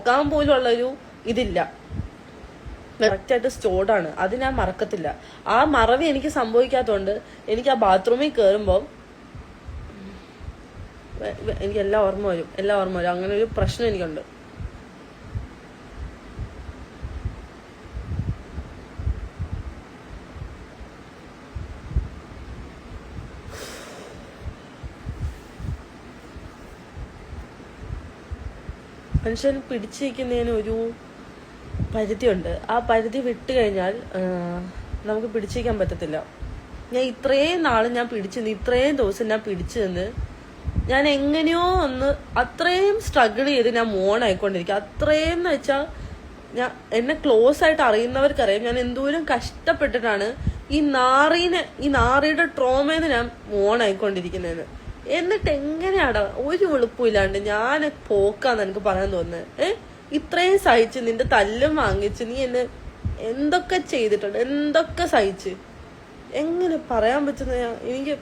നോക്കാൻ പോലും ഉള്ളൊരു ഇതില്ല. കറക്റ്റായിട്ട് സ്റ്റോർഡാണ്. സ്റ്റോർഡ് അത് ഞാൻ മറക്കത്തില്ല. ആ മറവി എനിക്ക് സംഭവിക്കാത്തതുകൊണ്ട് എനിക്ക് ആ ബാത്റൂമിൽ കയറുമ്പോൾ എനിക്ക് എല്ലാം ഓർമ്മ വരും. എല്ലാം ഓർമ്മ വരും. അങ്ങനെ ഒരു പ്രശ്നം എനിക്കുണ്ട്. മനുഷ്യൻ പിടിച്ചിരിക്കുന്നതിന് ഒരു പരിധിയുണ്ട്. ആ പരിധി വിട്ട് കഴിഞ്ഞാൽ നമുക്ക് പിടിച്ചിരിക്കാൻ പറ്റത്തില്ല. ഞാൻ ഇത്രയും നാൾ ഞാൻ പിടിച്ചു നിന്ന് ഇത്രയും ദിവസം ഞാൻ പിടിച്ചു നിന്ന് ഞാൻ എങ്ങനെയോ ഒന്ന് അത്രയും സ്ട്രഗിൾ ചെയ്ത് ഞാൻ മോണായിക്കൊണ്ടിരിക്കുക. അത്രയും എന്ന് വെച്ചാൽ ഞാൻ എന്നെ ക്ലോസ് ആയിട്ട് അറിയുന്നവർക്കറിയാം ഞാൻ എന്തോരം കഷ്ടപ്പെട്ടിട്ടാണ് ഈ നാറീനെ ഈ നാറിയുടെ ട്രോമേന്ന് ഞാൻ മോൺ മോണായിക്കൊണ്ടിരിക്കുന്നതെന്ന് എന്നിട്ട് എങ്ങനെയാടാ ഒരു എളുപ്പമില്ലാണ്ട് ഞാൻ പോക്കാന്ന് എനിക്ക് പറയാൻ തോന്നുന്നത് ഏ? ഇത്രയും സഹിച്ച് നിന്റെ തല്ലും വാങ്ങിച്ച് നീ എന്നെ എന്തൊക്കെ ചെയ്തിട്ടുണ്ട്? എന്തൊക്കെ സഹിച്ച്? എങ്ങനെ പറയാൻ പറ്റുന്ന എനിക്ക്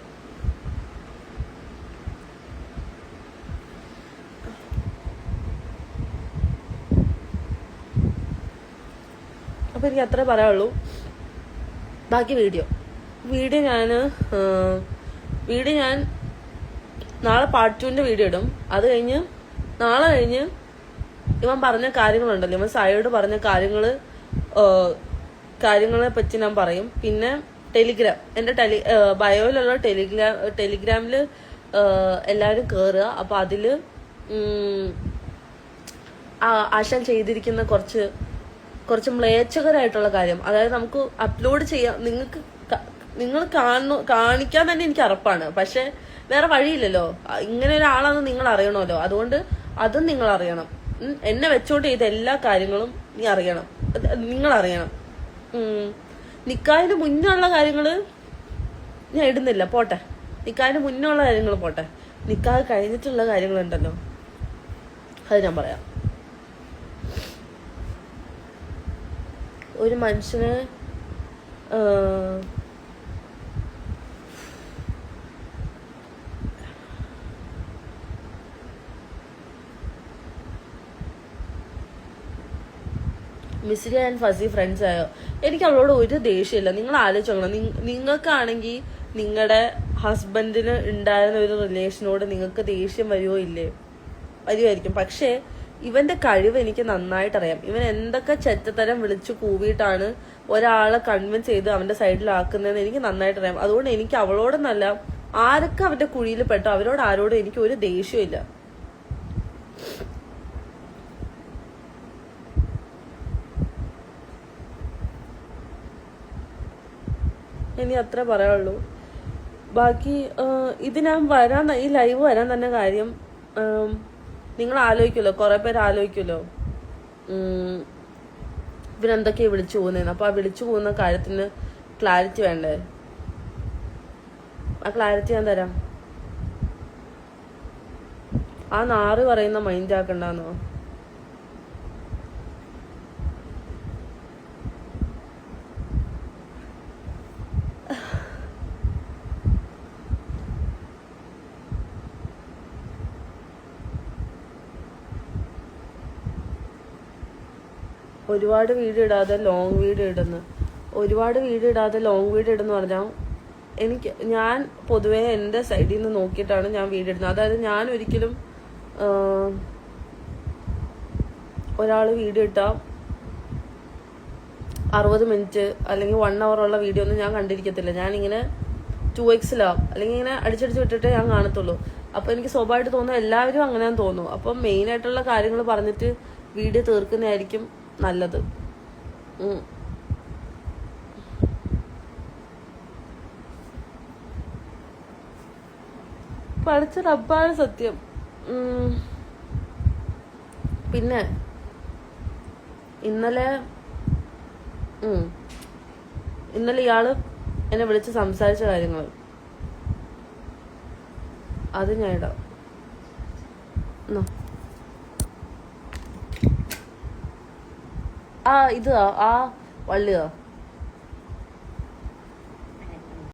അപ്പൊ എനിക്ക് അത്രേ പറയാനുള്ളൂ. ബാക്കി വീഡിയോ. വീഡിയോ ഞാൻ വീഡിയോ ഞാൻ നാളെ പാർട്ട് ടുവിന്റെ വീഡിയോ ഇടും. അത് കഴിഞ്ഞ് നാളെ കഴിഞ്ഞ് ഇവൻ പറഞ്ഞ കാര്യങ്ങളുണ്ടല്ലോ. ഇവൻ സായോട് പറഞ്ഞ കാര്യങ്ങൾ ആ, കാര്യങ്ങളെ പറ്റി ഞാൻ പറയും. പിന്നെ ടെലിഗ്രാം. എന്റെ ടെലി ബയോയിലുള്ള ടെലിഗ്രാം ടെലിഗ്രാമിൽ എല്ലാവരും കേറുക. അപ്പൊ അതിൽ ആശാൻ ചെയ്തിരിക്കുന്ന കുറച്ച് കുറച്ച് മ്ലേച്ഛകരായിട്ടുള്ള കാര്യം. അതായത് നമുക്ക് അപ്ലോഡ് ചെയ്യാം. നിങ്ങൾക്ക് നിങ്ങൾ കാണു കാണിക്കാൻ തന്നെ എനിക്ക് അറപ്പാണ്. പക്ഷെ വേറെ വഴിയില്ലല്ലോ. ഇങ്ങനെ ഒരാളാണെന്ന് നിങ്ങൾ അറിയണമല്ലോ. അതുകൊണ്ട് അതും നിങ്ങൾ അറിയണം. എന്നെ വെച്ചോണ്ട് ചെയ്ത എല്ലാ കാര്യങ്ങളും നീ അറിയണം. നിങ്ങൾ അറിയണം. ഉം. നിക്കാഹിന് മുന്നുള്ള കാര്യങ്ങൾ ഞാൻ ഇടുന്നില്ല. പോട്ടെ. നിക്കാഹിന് മുന്നുള്ള കാര്യങ്ങൾ പോട്ടെ. നിക്കാഹ് കഴിഞ്ഞിട്ടുള്ള കാര്യങ്ങളുണ്ടല്ലോ. അത് ഞാൻ പറയാം. ഒരു മനുഷ്യന് ആ, മിസ്രി ആൻഡ് ഫസി ഫ്രണ്ട്സ് ആയോ? എനിക്ക് അവളോട് ഒരു ദേഷ്യമില്ല. നിങ്ങൾ ആലോചിച്ച് നോക്കണം. നിങ്ങൾക്കാണെങ്കിൽ നിങ്ങളുടെ ഹസ്ബൻഡിന് ഉണ്ടായിരുന്ന ഒരു റിലേഷനോട് നിങ്ങൾക്ക് ദേഷ്യം വരുമോ ഇല്ലേ? വരുമായിരിക്കും പക്ഷേ ഇവന്റെ കഴിവ് എനിക്ക് നന്നായിട്ട് അറിയാം ഇവൻ എന്തൊക്കെ ചെറ്റത്തരം വിളിച്ചു കൂവിയിട്ടാണ് ഒരാളെ കൺവിൻസ് ചെയ്ത് അവന്റെ സൈഡിലാക്കുന്നതെന്ന് എനിക്ക് നന്നായിട്ട് അറിയാം അതുകൊണ്ട് എനിക്ക് അവളോടൊന്നല്ല ആരൊക്കെ അവന്റെ കുഴിയിൽ പെട്ടോ അവരോട് ആരോടും എനിക്ക് ഒരു ദേഷ്യമില്ല ഇനി അത്ര പറയുള്ളൂ ബാക്കി ഇത് ഞാൻ വരാൻ ഈ ലൈവ് വരാൻ തന്നെ കാര്യം നിങ്ങൾ ആലോചിക്കുമല്ലോ കുറെ പേര് ആലോചിക്കുമല്ലോ. ഇവരെന്തൊക്കെയാണ് ഇവരെന്തൊക്കെയാ വിളിച്ചു പോകുന്നതെന്ന് അപ്പൊ ആ വിളിച്ചു പോകുന്ന കാര്യത്തിന് ക്ലാരിറ്റി വേണ്ടേ? ആ ക്ലാരിറ്റി ഞാൻ തരാം. ആ നാറ് പറയുന്ന മൈൻഡ് ആക്കണ്ടെന്നോ? ഒരുപാട് വീഡിയോ ഇടാതെ ലോങ് വീഡിയോ ഇടുന്നു ഒരുപാട് വീഡിയോ ഇടാതെ ലോങ് വീഡിയോ ഇടുന്നു പറഞ്ഞാൽ എനിക്ക് ഞാൻ പൊതുവേ എന്റെ സൈഡിൽ നിന്ന് നോക്കിയിട്ടാണ് ഞാൻ വീഡിയോ ഇടുന്നത് അതായത് ഞാൻ ഒരിക്കലും ഒരാൾ വീഡിയോ ഇട്ടാൽ അറുപത് മിനിറ്റ് അല്ലെങ്കിൽ വൺ ഉള്ള വീഡിയോ ഒന്നും ഞാൻ കണ്ടിരിക്കത്തില്ല. ഞാനിങ്ങനെ ടു എക്സിലാവും അല്ലെങ്കിൽ ഇങ്ങനെ അടിച്ചടിച്ച് വിട്ടിട്ടേ ഞാൻ കാണത്തുള്ളൂ. അപ്പോൾ എനിക്ക് സ്വാഭാവികമായിട്ട് തോന്നുന്നു എല്ലാവരും അങ്ങനെ തോന്നുന്നു. അപ്പം മെയിൻ ആയിട്ടുള്ള കാര്യങ്ങൾ പറഞ്ഞിട്ട് വീഡിയോ തീർക്കുന്നതായിരിക്കും നല്ലത്. പഠിച്ച റബ്ബാണ് സത്യം. പിന്നെ ഇന്നലെ. ഇന്നലെ ഇയാൾ എന്നെ വിളിച്ച് സംസാരിച്ച കാര്യങ്ങൾ അത് ഞാൻ ഇടാം. ആ ഇത് ആ വള്ളിയോ